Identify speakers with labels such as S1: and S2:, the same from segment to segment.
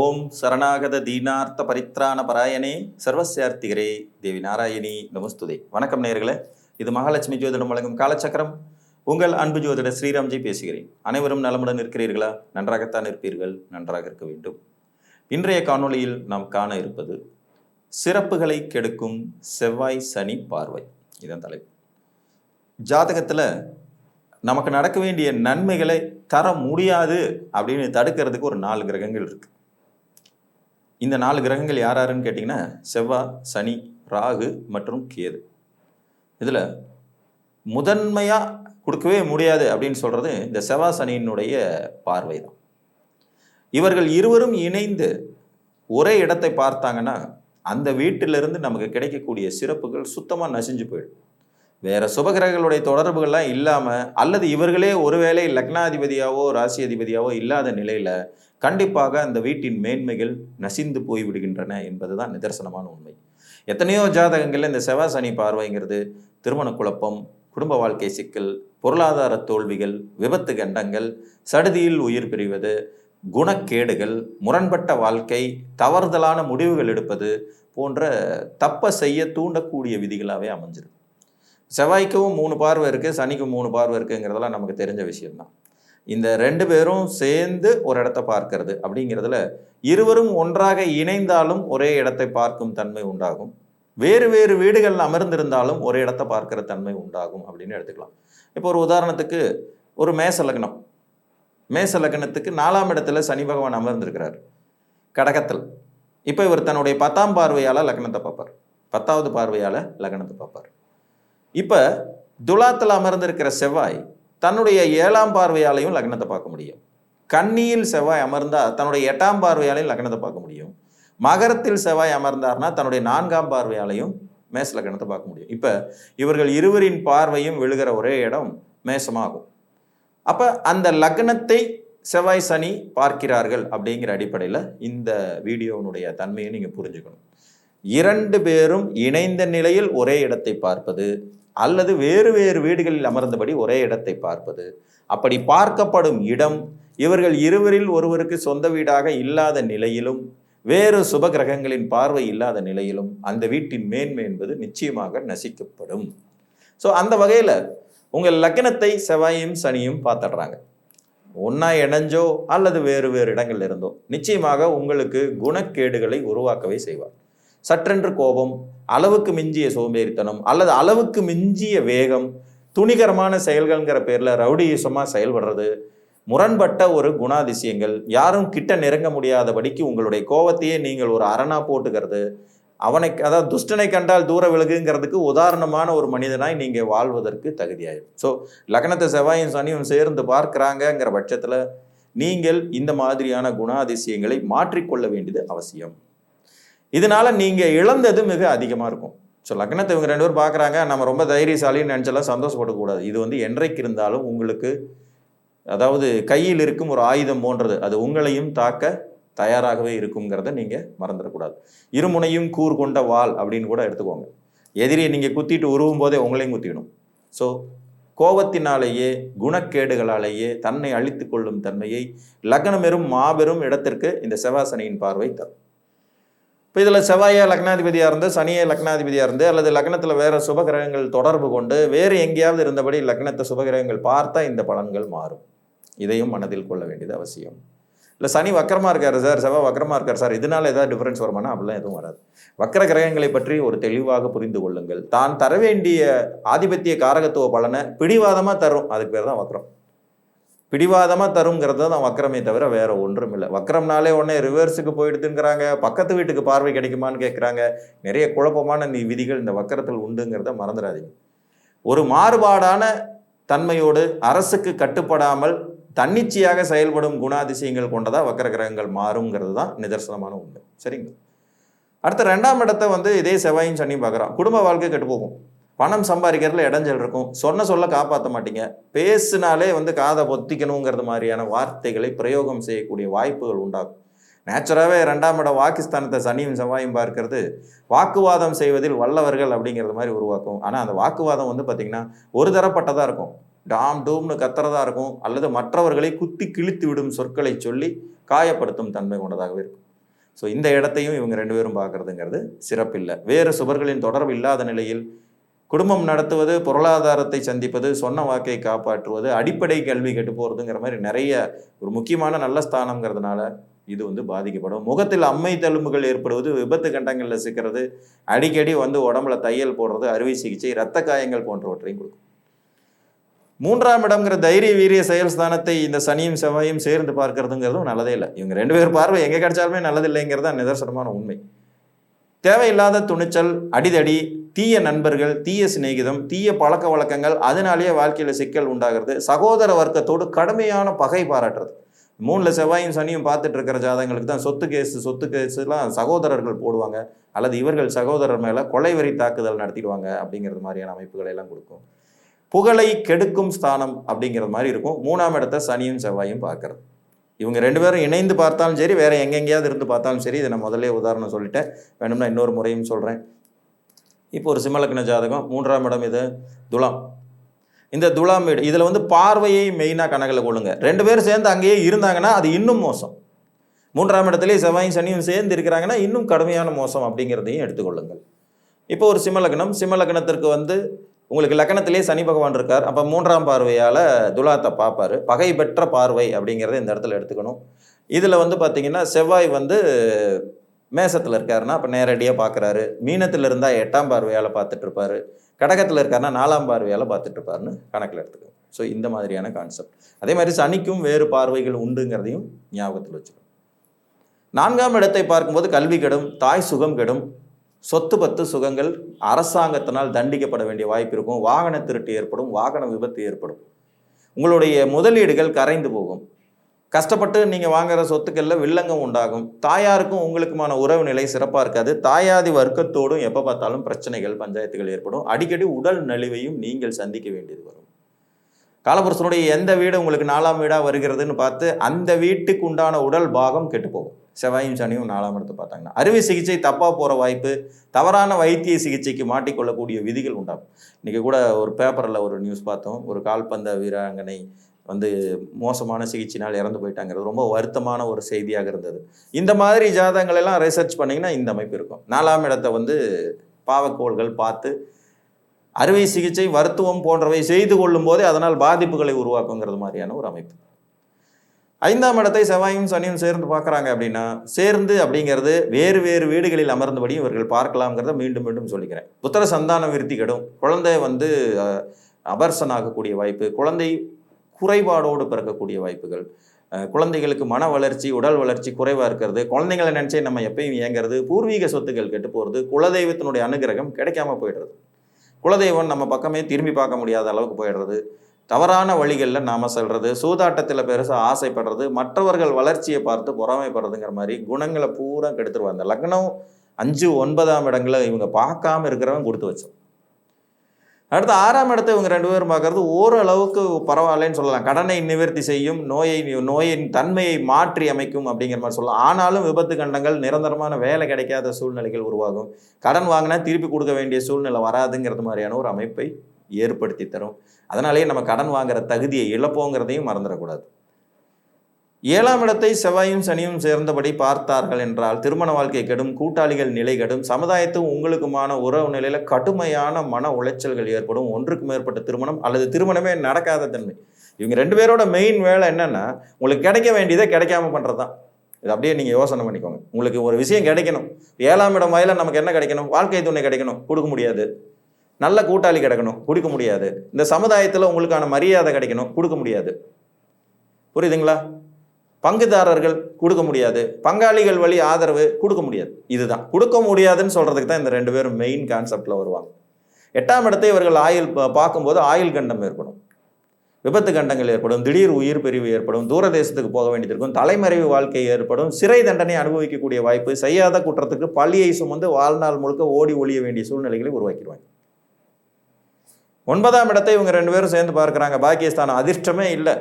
S1: ஓம் சரணாகத தீனார்த்த பரித்ராண பராயணே சர்வசியார்த்திகரே தேவி நாராயணி நமஸ்துதே. வணக்கம் நேயர்களே இது மகாலட்சுமி ஜோதிடம் வழங்கும் காலச்சக்கரம். உங்கள் அன்பு ஜோதிட ஸ்ரீராம்ஜி பேசுகிறேன். அனைவரும் நலமுடன் இருக்கிறீர்களா? நன்றாகத்தான் இருப்பீர்கள் நன்றாக இருக்க வேண்டும். இன்றைய காணொளியில் நாம் காண இருப்பது சிறப்புகளை கெடுக்கும் செவ்வாய் சனி பார்வை. இதன் தலைப்பு. ஜாதகத்தில் நமக்கு நடக்க வேண்டிய நன்மைகளை தர முடியாது அப்படின்னு தடுக்கிறதுக்கு ஒரு நாலு கிரகங்கள் இருக்குது இந்த நாலு கிரகங்கள் யார் யாருன்னு கேட்டிங்கன்னா செவ்வாய் சனி ராகு மற்றும் கேது. இதில் முதன்மையாக கொடுக்கவே முடியாது அப்படின்னு சொல்கிறது இந்த செவ்வாய் சனியினுடைய பார்வை தான் இவர்கள் இருவரும் இணைந்து ஒரே இடத்தை பார்த்தாங்கன்னா அந்த வீட்டிலிருந்து நமக்கு கிடைக்கக்கூடிய சிறப்புகள் சுத்தமாக நசிஞ்சு போயிடும். வேற சுபகிரகங்களுடைய தொடர்புகள்லாம் இல்லாமல் அல்லது இவர்களே ஒருவேளை லக்னாதிபதியாவோ ராசி அதிபதியாவோ இல்லாத நிலையில் கண்டிப்பாக அந்த வீட்டின் மேன்மைகள் நசிந்து போய் விடுகின்றன என்பதுதான் நிதர்சனமான உண்மை. எத்தனையோ ஜாதகங்களில் இந்த செவ்வாய் சனி பார்வைங்கிறது திருமண குழப்பம் குடும்ப வாழ்க்கை சிக்கல் பொருளாதார தோல்விகள் விபத்து கண்டங்கள் சடுதியில் உயிர் பிரிவது குணக்கேடுகள் முரண்பட்ட வாழ்க்கை தவறுதலான முடிவுகள் எடுப்பது போன்ற தப்ப செய்ய தூண்டக்கூடிய விதிகளாகவே அமைஞ்சிருக்கு. செவ்வாய்க்கும் மூணு பார்வை இருக்குது சனிக்கும் மூணு பார்வை இருக்குங்கிறதெல்லாம் நமக்கு தெரிஞ்ச விஷயம்தான். இந்த ரெண்டு பேரும் சேர்ந்து ஒரு இடத்த பார்க்கறது. அப்படிங்கிறதுல இருவரும் ஒன்றாக இணைந்தாலும் ஒரே இடத்தை பார்க்கும் தன்மை உண்டாகும். வேறு வேறு வீடுகள் அமர்ந்திருந்தாலும் ஒரே இடத்த பார்க்கிற தன்மை உண்டாகும் அப்படின்னு எடுத்துக்கலாம். இப்போ ஒரு உதாரணத்துக்கு ஒரு மேச லக்னம். மேச லக்னத்துக்கு நாலாம் இடத்துல சனி பகவான் அமர்ந்திருக்கிறார். கடகத்தில். இப்போ இவர் தன்னுடைய பத்தாம் பார்வையால் லக்னத்தை பார்ப்பார். பத்தாவது பார்வையால் லக்னத்தை பார்ப்பார். இப்போ துலாத்தில் அமர்ந்திருக்கிற செவ்வாய் தன்னுடைய ஏழாம் பார்வையாலையும் லக்னத்தை பார்க்க முடியும். கன்னியில் செவ்வாய் அமர்ந்தா தன்னுடைய எட்டாம் பார்வையாலையும் லக்னத்தை பார்க்க முடியும். மகரத்தில் செவ்வாய் அமர்ந்தார்னா தன்னுடைய நான்காம் பார்வையாலையும் மேச லக்னத்தை பார்க்க முடியும். இப்போ இவர்கள் இருவரின் பார்வையும் விழுகிற ஒரே இடம் மேசமாகும். அப்போ அந்த லக்னத்தை செவ்வாய் சனி பார்க்கிறார்கள் அப்படிங்கிற அடிப்படையில் இந்த வீடியோனுடைய தன்மையை நீங்கள் புரிஞ்சுக்கணும். இரண்டு பேரும் இணைந்த நிலையில் ஒரே இடத்தை பார்ப்பது அல்லது வேறு வேறு வீடுகளில் அமர்ந்தபடி ஒரே இடத்தை பார்ப்பது. அப்படி பார்க்கப்படும் இடம் இவர்கள் இருவரில் ஒருவருக்கு சொந்த வீடாக இல்லாத நிலையிலும் வேறு சுப கிரகங்களின் பார்வை இல்லாத நிலையிலும் அந்த வீட்டின் மேன்மை என்பது நிச்சயமாக நசிக்கப்படும். ஸோ அந்த வகையில் உங்கள் லக்னத்தை செவ்வாயும் சனியும் பார்த்துடுறாங்க. ஒன்றா இணைஞ்சோ அல்லது வேறு வேறு இடங்கள்ல இருந்தோ நிச்சயமாக உங்களுக்கு குணக்கேடுகளை உருவாக்கவே செய்வார். சற்றென்று கோபம் அளவுக்கு மிஞ்சிய சோம்பேறித்தனம் அல்லது அளவுக்கு மிஞ்சிய வேகம் துணிகரமான செயல்கள்ங்கிற பேரில் ரவுடியசமாக செயல்படுறது முரண்பட்ட ஒரு குணாதிசயங்கள் யாரும் கிட்ட நெருங்க முடியாதபடிக்கு உங்களுடைய கோபத்தையே நீங்கள் ஒரு அரணா போட்டுக்கிறது. அவனை அதாவது துஷ்டனை கண்டால் தூர விலகுங்கிறதுக்கு உதாரணமான ஒரு மனிதனாய் நீங்கள் வாழ்வதற்கு தகுதியாயிடும் ஸோ லக்னத்தை செவ்வாயும் சனியும் சேர்ந்து பார்க்குறாங்கங்கிற பட்சத்தில் நீங்கள் இந்த மாதிரியான குணாதிசயங்களை மாற்றிக்கொள்ள வேண்டியது அவசியம். இதனால நீங்கள் இழந்தது மிக அதிகமாக இருக்கும். ஸோ லக்னத்தை இவங்க ரெண்டு பேரும் பார்க்குறாங்க நம்ம ரொம்ப தைரியசாலின்னு நினச்செல்லாம் சந்தோஷப்படக்கூடாது. இது வந்து என்றைக்கு இருந்தாலும் உங்களுக்கு அதாவது கையில் இருக்கும் ஒரு ஆயுதம் போன்றது அது உங்களையும் தாக்க தயாராகவே இருக்குங்கிறத நீங்கள் மறந்துடக்கூடாது. இருமுனையும் கூர் கொண்ட வாள் அப்படின்னு கூட எடுத்துக்கோங்க. எதிரியை நீங்கள் குத்திட்டு உருவும் போதே உங்களையும் குத்திடும் ஸோ கோபத்தினாலேயே குணக்கேடுகளாலேயே தன்னை அழித்து கொள்ளும் தன்மையை லக்னமெரும் மாபெரும் இடத்திற்கு இந்த செவாசனையின் பார்வை தரும். இப்போ இதில் செவ்வாயே லக்னாதிபதியாக இருந்து சனியே லக்னாதிபதியாக இருந்து அல்லது லக்னத்தில் வேறு சுபகிரகங்கள் தொடர்பு கொண்டு வேறு எங்கேயாவது இருந்தபடி லக்னத்தை சுபகிரகங்கள் பார்த்தா இந்த பலன்கள் மாறும். இதையும் மனதில் கொள்ள வேண்டியது அவசியம். இல்லை சனி வக்கரமாக இருக்காரு சார் செவ்வாய் வக்கரமாக இருக்கார் சார் இதனால் ஏதாவது டிஃப்ரென்ஸ் வருமானா? அப்படிலாம் எதுவும் வராது. வக்கர கிரகங்களை பற்றி ஒரு தெளிவாக புரிந்து கொள்ளுங்கள். தான் தர வேண்டிய ஆதிபத்திய காரகத்துவ பலனை பிடிவாதமாக தரும். அதுக்கு பேர் தான் வக்கரம். பிடிவாதமாக தருங்கிறது தான் வக்கரமே தவிர வேற ஒன்றும் இல்லை வக்கரம்னாலே உடனே ரிவர்ஸுக்கு போயிடுதுங்கிறாங்க. பக்கத்து வீட்டுக்கு பார்வை கிடைக்குமான்னு கேட்குறாங்க நிறைய குழப்பமான நீ விதிகள் இந்த வக்கரத்தில் உண்டுங்கிறத மறந்துடாதீங்க. ஒரு மாறுபாடான தன்மையோடு அரசுக்கு கட்டுப்படாமல் தன்னிச்சையாக செயல்படும் குணாதிசயங்கள் கொண்டதாக வக்கர கிரகங்கள் மாறுங்கிறது தான் நிதர்சனமான உண்மை. சரிங்களா? அடுத்த ரெண்டாம் இடத்தை வந்து இதே செவ்வாயும் சனியும் பார்க்குறான். குடும்ப வாழ்க்கை கெட்டு போகும். பணம் சம்பாதிக்கிறதுல இடைஞ்சல் இருக்கும். சொன்ன சொல்ல காப்பாற்ற மாட்டீங்க. பேசினாலே வந்து காதை பொத்திக்கணுங்கிறது மாதிரியான வார்த்தைகளை பிரயோகம் செய்யக்கூடிய வாய்ப்புகள் உண்டாகும். நேச்சுராகவே ரெண்டாம் இடம் வாக்குஸ்தானத்தை சனியும் செவ்வாயும் பார்க்கறது. வாக்குவாதம் செய்வதில் வல்லவர்கள் அப்படிங்கிறது மாதிரி உருவாக்கும். ஆனால் அந்த வாக்குவாதம் வந்து பார்த்திங்கன்னா ஒரு தரப்பட்டதாக இருக்கும். டாம் டூம்னு கத்துறதா இருக்கும். அல்லது மற்றவர்களை குத்தி கிழித்து விடும் சொற்களை சொல்லி காயப்படுத்தும் தன்மை கொண்டதாகவே இருக்கும். ஸோ இந்த இடத்தையும் இவங்க ரெண்டு பேரும் பார்க்கறதுங்கிறது சிறப்பில்லை. வேறு சுபர்களின் தொடர்பு இல்லாத நிலையில் குடும்பம் நடத்துவது பொருளாதாரத்தை சந்திப்பது சொன்ன வாக்கை காப்பாற்றுவது அடிப்படை கல்வி கெட்டு போகிறதுங்கிற மாதிரி நிறைய ஒரு முக்கியமான நல்ல ஸ்தானங்கிறதுனால இது வந்து பாதிக்கப்படும். முகத்தில் அம்மை தழும்புகள் ஏற்படுவது விபத்து கண்டங்களில் சிக்கிறது அடிக்கடி வந்து உடம்புல தையல் போடுறது அறுவை சிகிச்சை இரத்த காயங்கள் போன்றவற்றையும் கொடுக்கும். மூன்றாம் இடம்ங்கிற தைரிய வீரிய செயல் ஸ்தானத்தை இந்த சனியும் செவ்வாயும் சேர்ந்து பார்க்கறதுங்கிறதும் நல்லதே இல்லை. இவங்க ரெண்டு பேர் பார்வை எங்கே கிடைச்சாலுமே நல்லதில்லைங்கிறது தான் நிதர்சனமான உண்மை. தேவையில்லாத துணிச்சல் அடிதடி தீய நண்பர்கள் தீய சிநேகிதம் தீய பழக்க வழக்கங்கள் அதனாலேயே வாழ்க்கையில் சிக்கல் உண்டாகிறது. சகோதர வர்க்கத்தோடு கடுமையான பகை பாராட்டுறது. மூணில் செவ்வாயும் சனியும் பார்த்துட்டு இருக்கிற ஜாதகங்களுக்கு தான் சொத்து கேஸ் சொத்து கேஸுலாம் சகோதரர்கள் போடுவாங்க. அல்லது இவர்கள் சகோதரர் மேலே கொலை வரி தாக்குதல் நடத்திடுவாங்க அப்படிங்கிறது மாதிரியான அமைப்புகளை எல்லாம் கொடுக்கும். புகழை கெடுக்கும் ஸ்தானம் அப்படிங்கிறது மாதிரி இருக்கும். மூணாம் இடத்த சனியும் செவ்வாயும் பார்க்கறது. இவங்க ரெண்டு பேரும் இணைந்து பார்த்தாலும் சரி வேற எங்கெங்கேயாவது இருந்து பார்த்தாலும் சரி இதை நான் முதல்ல உதாரணம் சொல்லிட்டேன். வேணும்னா இன்னொரு முறையும் சொல்கிறேன் இப்போ ஒரு சிம்மலக்கண ஜாதகம் மூன்றாம் இடம் இது துலாம். இந்த துலாம் வீடு இதில் வந்து பார்வையை மெயினாக கணக்கில் கொள்ளுங்க. ரெண்டு பேரும் சேர்ந்து அங்கேயே இருந்தாங்கன்னா அது இன்னும் மோசம். மூன்றாம் இடத்துலேயே செவ்வாயும் சனியும் சேர்ந்து இருக்கிறாங்கன்னா இன்னும் கடுமையான மோசம் அப்படிங்கிறதையும் எடுத்துக்கொள்ளுங்கள் இப்போ ஒரு சிம்மலக்கணம் சிம்மலக்கணத்திற்கு வந்து உங்களுக்கு லக்கணத்திலே சனி பகவான் இருக்கார். அப்போ மூன்றாம் பார்வையால் துலாத்தை பார்ப்பாரு. பகை பெற்ற பார்வை அப்படிங்கிறத இந்த இடத்துல எடுத்துக்கணும். இதில் வந்து பார்த்தீங்கன்னா செவ்வாய் வந்து மேசத்தில் இருக்காருன்னா அப்போ நேரடியாக பார்க்குறாரு மீனத்தில் இருந்தால் எட்டாம் பார்வையால் பார்த்துட்ருப்பாரு கடகத்தில் இருக்காருன்னா நாலாம் பார்வையால் பார்த்துட்ருப்பாருன்னு கணக்கில் எடுத்துக்கணும் ஸோ இந்த மாதிரியான கான்செப்ட் அதே மாதிரி சனிக்கும் வேறு பார்வைகள் உண்டுங்கிறதையும் ஞாபகத்தில் வச்சுக்கணும் நான்காம் இடத்தை பார்க்கும்போது கல்வி கெடும் தாய் சுகம் கெடும். சொத்து பத்து சுகங்கள் அரசாங்கத்தினால் தண்டிக்கப்பட வேண்டிய வாய்ப்பு இருக்கும். வாகன திருட்டு ஏற்படும் வாகன விபத்து ஏற்படும். உங்களுடைய முதலீடுகள் கரைந்து போகும். கஷ்டப்பட்டு நீங்கள் வாங்குற சொத்துக்களில் வில்லங்கம் உண்டாகும். தாயாருக்கும் உங்களுக்குமான உறவு நிலை சிறப்பாக இருக்காது. தாயாதி வர்க்கத்தோடும் எப்போ பார்த்தாலும் பிரச்சனைகள் பஞ்சாயத்துகள் ஏற்படும். அடிக்கடி உடல் நலிவையும் நீங்கள் சந்திக்க வேண்டியது வரும். காலபுருஷனுடைய எந்த வீடு உங்களுக்கு நாலாம் வீடாக வருகிறதுன்னு பார்த்து அந்த வீட்டுக்கு உண்டான உடல் பாகம் கெட்டு போகும். செவ்வாயும் சனியும் நாலாம் இடத்து பார்த்தாங்கன்னா. அறுவை சிகிச்சை தப்பாக போகிற வாய்ப்பு தவறான வைத்திய சிகிச்சைக்கு மாட்டிக்கொள்ளக்கூடிய விதிகள் உண்டாகும். இன்றைக்கி கூட ஒரு பேப்பரில் ஒரு நியூஸ் பார்த்தோம். ஒரு கால்பந்த வீராங்கனை வந்து மோசமான சிகிச்சையினால் இறந்து போயிட்டாங்கிறது ரொம்ப வருத்தமான ஒரு செய்தியாக இருந்தது. இந்த மாதிரி ஜாதகங்கள் எல்லாம் ரிசர்ச் பண்ணிங்கன்னா இந்த அமைப்பு இருக்கும். நாலாம் இடத்தை வந்து பாவக்கோள்கள் பார்த்து அறுவை சிகிச்சை மருத்துவம் போன்றவை செய்து கொள்ளும் போதே அதனால் பாதிப்புகளை உருவாக்குங்கிறது மாதிரியான ஒரு அமைப்பு. ஐந்தாம் இடத்தை செவ்வாயும் சனியும் சேர்ந்து பார்க்குறாங்க அப்படின்னா சேர்ந்து அப்படிங்கிறது வேறு வேறு வீடுகளில் அமர்ந்தபடி இவர்கள் பார்க்கலாம்ங்கிறத மீண்டும் மீண்டும் சொல்லிக்கிறேன். புத்திர சந்தான விருத்தி கெடும் குழந்தை வந்து அஹ், அபர்சன் ஆகக்கூடிய வாய்ப்பு குழந்தை குறைபாடோடு பிறக்கக்கூடிய வாய்ப்புகள். குழந்தைகளுக்கு மன வளர்ச்சி உடல் வளர்ச்சி குறைவாக இருக்கிறது. குழந்தைங்களை நினச்சே நம்ம எப்பயும் இயங்குறது பூர்வீக சொத்துக்கள் கெட்டு போகிறது குலதெய்வத்தினுடைய அனுகிரகம் கிடைக்காம போயிடுறது. குலதெய்வம் நம்ம பக்கமே திரும்பி பார்க்க முடியாத அளவுக்கு போயிடுறது. தவறான வழிகளில் நாம் செல்வது சூதாட்டத்தில் பெருசாக ஆசைப்படுறது மற்றவர்கள் வளர்ச்சியை பார்த்து பொறாமைப்படுறதுங்கிற மாதிரி குணங்களை பூரா கெடுத்துருவாங்க. லக்னம் அஞ்சு ஒன்பதாம் இடங்களை இவங்க பார்க்காம இருக்கிறவங்க கொடுத்து வச்சோம் அடுத்து ஆறாம் இடத்தை இவங்க ரெண்டு பேரும் பார்க்கறது ஓரளவுக்கு பரவாயில்லைன்னு சொல்லலாம். கடனை நிவர்த்தி செய்யும் நோயை நோயின் தன்மையை மாற்றி அமைக்கும் அப்படிங்கிற மாதிரி சொல்லலாம். ஆனாலும் விபத்து கண்டங்கள் நிரந்தரமான வேலை கிடைக்காத சூழ்நிலைகள் உருவாகும். கடன் வாங்கினா திருப்பி கொடுக்க வேண்டிய சூழ்நிலை வராதுங்கிறது மாதிரியான ஒரு அமைப்பை ஏற்படுத்தி தரும். அதனாலேயே நம்ம கடன் வாங்குற தகுதியை இழப்போங்கிறதையும் மறந்துடக்கூடாது. ஏழாம் இடத்தை செவ்வாயும் சனியும் சேர்ந்தபடி பார்த்தார்கள் என்றால் திருமண வாழ்க்கை கெடும் கூட்டாளிகள் நிலை கெடும் சமுதாயத்தும் உங்களுக்குமான உறவு நிலையில கடுமையான மன உளைச்சல்கள் ஏற்படும். ஒன்றுக்கு மேற்பட்ட திருமணம் அல்லது திருமணமே நடக்காத தன்மை. இவங்க ரெண்டு பேரோட மெயின் வேலை என்னன்னா உங்களுக்கு கிடைக்க வேண்டியதை கிடைக்காம பண்ணுறது தான் இது அப்படியே நீங்கள் யோசனை பண்ணிக்கோங்க. உங்களுக்கு ஒரு விஷயம் கிடைக்கணும். ஏழாம் இடம் வாயில நமக்கு என்ன கிடைக்கணும்? வாழ்க்கை துணை கிடைக்கணும். கொடுக்க முடியாது. நல்ல கூட்டாளி கிடைக்கணும். கொடுக்க முடியாது. இந்த சமுதாயத்தில் உங்களுக்கான மரியாதை கிடைக்கணும். கொடுக்க முடியாது. புரியுதுங்களா? பங்குதாரர்கள் கொடுக்க முடியாது. பங்காளிகள் வழி ஆதரவு கொடுக்க முடியாது. இதுதான். கொடுக்க முடியாதுன்னு சொல்றதுக்கு தான் இந்த ரெண்டு பேரும் மெயின் கான்செப்டில் வருவாங்க. எட்டாம் இடத்தை இவர்கள் ஆயுள் பார்க்கும்போது ஆயுள் கண்டம் ஏற்படும். விபத்து கண்டங்கள் ஏற்படும். திடீர் உயிர் பிரிவு ஏற்படும். தூரதேசத்துக்கு போக வேண்டியது இருக்கும். தலைமறைவு வாழ்க்கை ஏற்படும். சிறை தண்டனை அனுபவிக்கக்கூடிய வாய்ப்பு செய்யாத குற்றத்துக்கு பள்ளியை சுமந்து வாழ்நாள் முழுக்க ஓடி ஒழிய வேண்டிய சூழ்நிலைகளை உருவாக்கிடுவாங்க. ஒன்பதாம் இடத்தை இவங்க ரெண்டு பேரும் சேர்ந்து பார்க்குறாங்க. பாக்கியஸ்தானம் அதிர்ஷ்டமே இல்லை.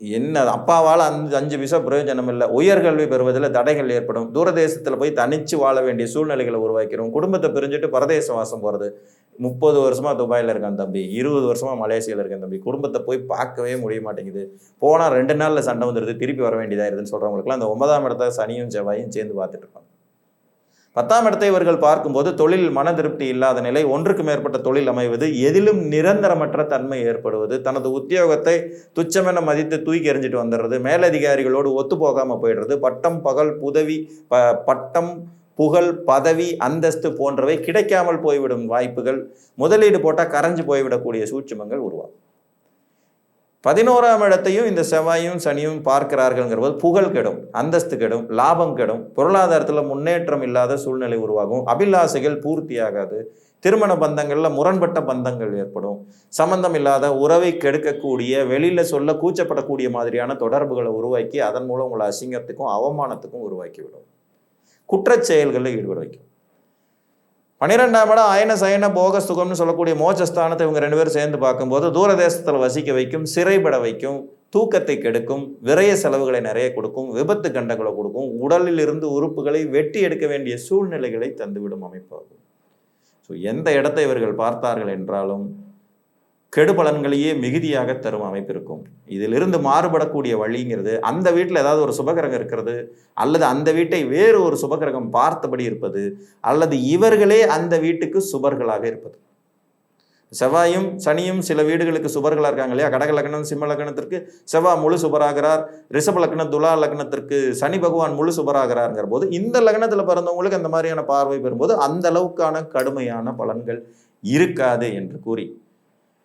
S1: என்ன அப்பாவால் அஞ்சு அஞ்சு பைசா பிரயோஜனம் இல்லை உயர்கல்வி பெறுவதில் தடைகள் ஏற்படும். தூரதேசத்தில் போய் தனிச்சு வாழ வேண்டிய சூழ்நிலைகளை உருவாக்கிறோம். குடும்பத்தை பிரிஞ்சுட்டு பரதேச வாசம் போகிறது முப்பது வருஷமாக துபாயில் இருக்கான் தம்பி. இருபது வருஷமாக மலேசியாவில் இருக்கான் தம்பி. குடும்பத்தை போய் பார்க்கவே முடிய மாட்டேங்குது. போனால் ரெண்டு நாளில் சண்டை வந்துடுது திருப்பி வர வேண்டியதாக இருக்குதுன்னு சொல்கிறவங்களுக்குலாம் அந்த ஒன்பதாம் இடத்த சனியும் செவ்வாயும் சேர்ந்து பார்த்துட்டு இருப்பாங்க. பத்தாம் இடத்தை இவர்கள் பார்க்கும்போது தொழில் மன திருப்தி இல்லாத நிலை ஒன்றுக்கு மேற்பட்ட தொழில் அமைவது எதிலும் நிரந்தரமற்ற தன்மை ஏற்படுவது தனது உத்தியோகத்தை துச்சமென மதித்து தூக்கி எறிஞ்சிட்டு வந்துடுறது மேலதிகாரிகளோடு ஒத்து போகாமல் போயிடுறது பட்டம் பகல் புதவி ப பட்டம் புகழ் பதவி அந்தஸ்து போன்றவை கிடைக்காமல் போய்விடும் வாய்ப்புகள் முதலீடு போட்டால் கரைஞ்சு போய்விடக்கூடிய சூட்சுமங்கள் உருவாகும். பதினோராம் இடத்தையும் இந்த செவ்வாயும் சனியும் பார்க்கிறார்கள்ங்கிற போது புகழ் கெடும் அந்தஸ்து கெடும் லாபம் கெடும் பொருளாதாரத்தில் முன்னேற்றம் இல்லாத சூழ்நிலை உருவாகும். அபிலாசைகள் பூர்த்தியாகாது. திருமண பந்தங்களில் முரண்பட்ட பந்தங்கள் ஏற்படும். சம்பந்தம் இல்லாத உறவை கெடுக்கக்கூடிய வெளியில் சொல்ல கூச்சப்படக்கூடிய மாதிரியான தொடர்புகளை உருவாக்கி அதன் மூலம் உங்களை அசிங்கத்துக்கும் அவமானத்துக்கும் உருவாக்கி விடும் குற்றச் செயல்களில் ஈடுபட வைக்கும். பன்னிரெண்டாம் இடம் அயன சயன போக சுகம்னு சொல்லக்கூடிய மோட்சஸ்தானத்தை இவங்க ரெண்டு பேரும் சேர்ந்து பார்க்கும்போது தூரதேசத்தில் வசிக்க வைக்கும் சிறைபட வைக்கும் தூக்கத்தை கெடுக்கும் விரய செலவுகளை நிறைய கொடுக்கும் விபத்து கண்டங்களை கொடுக்கும் உடலில் இருந்து உறுப்புகளை வெட்டி எடுக்க வேண்டிய சூழ்நிலைகளை தந்துவிடும் அமைப்பாகும். ஸோ எந்த இடத்தை இவர்கள் பார்த்தார்கள் என்றாலும் கெடுபலன்களையே மிகுதியாக தரும் அமைப்பு இருக்கும் இதிலிருந்து மாறுபடக்கூடிய வழிங்கிறது அந்த வீட்டில் ஏதாவது ஒரு சுபகிரகம் இருக்கிறது அல்லது அந்த வீட்டை வேறு ஒரு சுபகிரகம் பார்த்தபடி இருப்பது அல்லது இவர்களே அந்த வீட்டுக்கு சுபர்களாக இருப்பது. செவ்வாயும் சனியும் சில வீடுகளுக்கு சுபர்களாக இருக்காங்க இல்லையா? கடக லக்னம் சிம்ம லக்னத்திற்கு செவ்வாய் முழு சுபராகிறார். ரிஷப லக்னம் துலா லக்னத்திற்கு சனி பகவான் முழு சுபராகிறாருங்கிற போது இந்த லக்னத்தில் பிறந்தவங்களுக்கு அந்த மாதிரியான பார்வை பெறும்போது அந்த அளவுக்கான கடுமையான பலன்கள் இருக்காது என்று கூறி.